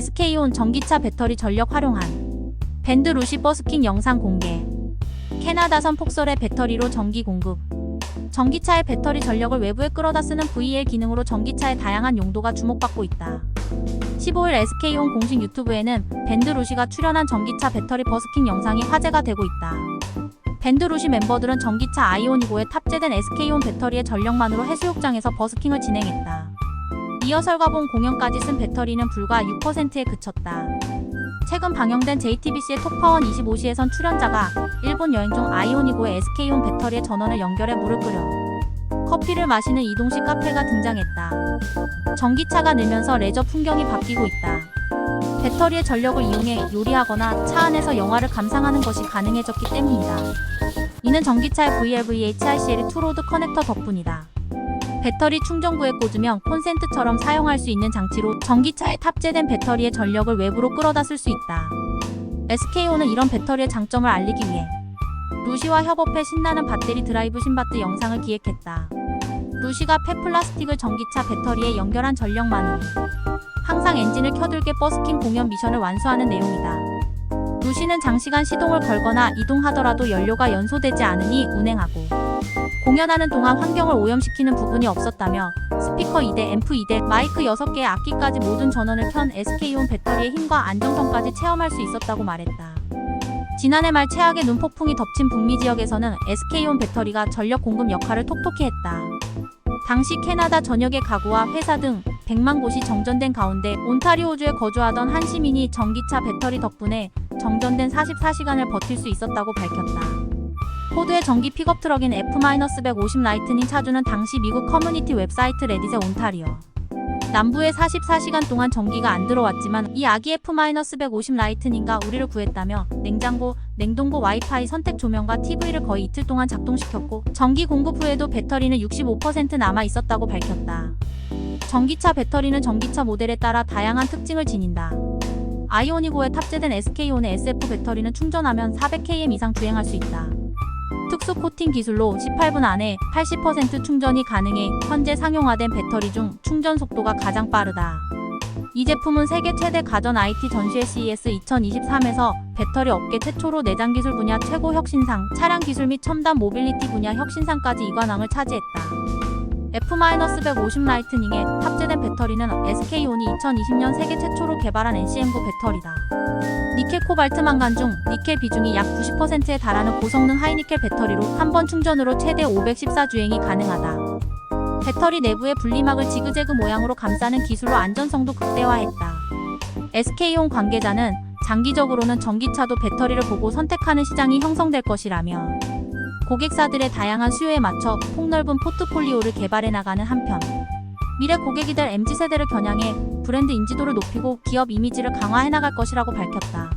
SK온 전기차 배터리 전력 활용한 밴드 루시 버스킹 영상 공개 캐나다선 폭설의 배터리로 전기 공급 전기차의 배터리 전력을 외부에 끌어다 쓰는 VL 기능으로 전기차의 다양한 용도가 주목받고 있다. 15일 SK온 공식 유튜브에는 밴드 루시가 출연한 전기차 배터리 버스킹 영상이 화제가 되고 있다. 밴드 루시 멤버들은 전기차 아이오니고에 탑재된 SK온 배터리의 전력만으로 해수욕장에서 버스킹을 진행했다. 리허설과 본 공연까지 쓴 배터리는 불과 6%에 그쳤다. 최근 방영된 JTBC의 톡파원 25시에선 출연자가 일본 여행 중 아이오니고의 SK온 배터리의 전원을 연결해 물을 끓여 커피를 마시는 이동식 카페가 등장했다. 전기차가 늘면서 레저 풍경이 바뀌고 있다. 배터리의 전력을 이용해 요리하거나 차 안에서 영화를 감상하는 것이 가능해졌기 때문이다. 이는 전기차의 VLVHICL 투로드 커넥터 덕분이다. 배터리 충전구에 꽂으면 콘센트처럼 사용할 수 있는 장치로 전기차에 탑재된 배터리의 전력을 외부로 끌어다 쓸 수 있다. SKO는 이런 배터리의 장점을 알리기 위해 루시와 협업해 신나는 배터리 드라이브 신바트 영상을 기획했다. 루시가 폐플라스틱을 전기차 배터리에 연결한 전력만으로 항상 엔진을 켜들게 버스킹 공연 미션을 완수하는 내용이다. 루시는 장시간 시동을 걸거나 이동하더라도 연료가 연소되지 않으니 운행하고 공연하는 동안 환경을 오염시키는 부분이 없었다며 스피커 2대, 앰프 2대, 마이크 6개의 악기까지 모든 전원을 켠 SK온 배터리의 힘과 안정성까지 체험할 수 있었다고 말했다. 지난해 말 최악의 눈폭풍이 덮친 북미 지역에서는 SK온 배터리가 전력 공급 역할을 톡톡히 했다. 당시 캐나다 전역의 가구와 회사 등 100만 곳이 정전된 가운데 온타리오주에 거주하던 한 시민이 전기차 배터리 덕분에 정전된 44시간을 버틸 수 있었다고 밝혔다. 포드의 전기 픽업 트럭인 F-150 라이트닝 차주는 당시 미국 커뮤니티 웹사이트 레딧의 온타리오 남부에 44시간 동안 전기가 안 들어왔지만 이 아기 F-150 라이트닝과 우리를 구했다며 냉장고, 냉동고 와이파이 선택 조명과 TV를 거의 이틀 동안 작동시켰고 전기 공급 후에도 배터리는 65% 남아 있었다고 밝혔다. 전기차 배터리는 전기차 모델에 따라 다양한 특징을 지닌다. 아이오니고에 탑재된 SK온의 SF 배터리는 충전하면 400km 이상 주행할 수 있다. 특수 코팅 기술로 18분 안에 80% 충전이 가능해 현재 상용화된 배터리 중 충전 속도가 가장 빠르다. 이 제품은 세계 최대 가전 IT 전시회 CES 2023에서 배터리 업계 최초로 내장 기술 분야 최고 혁신상, 차량 기술 및 첨단 모빌리티 분야 혁신상까지 이관왕을 차지했다. F-150 라이트닝에 탑재된 배터리는 SK온이 2020년 세계 최초로 개발한 NCM9 배터리다. 니켈 코발트 망간 중 니켈 비중이 약 90%에 달하는 고성능 하이니켈 배터리로 한 번 충전으로 최대 514주행이 가능하다. 배터리 내부의 분리막을 지그재그 모양으로 감싸는 기술로 안전성도 극대화했다. SK온 관계자는 장기적으로는 전기차도 배터리를 보고 선택하는 시장이 형성될 것이라며 고객사들의 다양한 수요에 맞춰 폭넓은 포트폴리오를 개발해 나가는 한편 미래 고객이 될 MZ세대를 겨냥해 브랜드 인지도를 높이고 기업 이미지를 강화해 나갈 것이라고 밝혔다.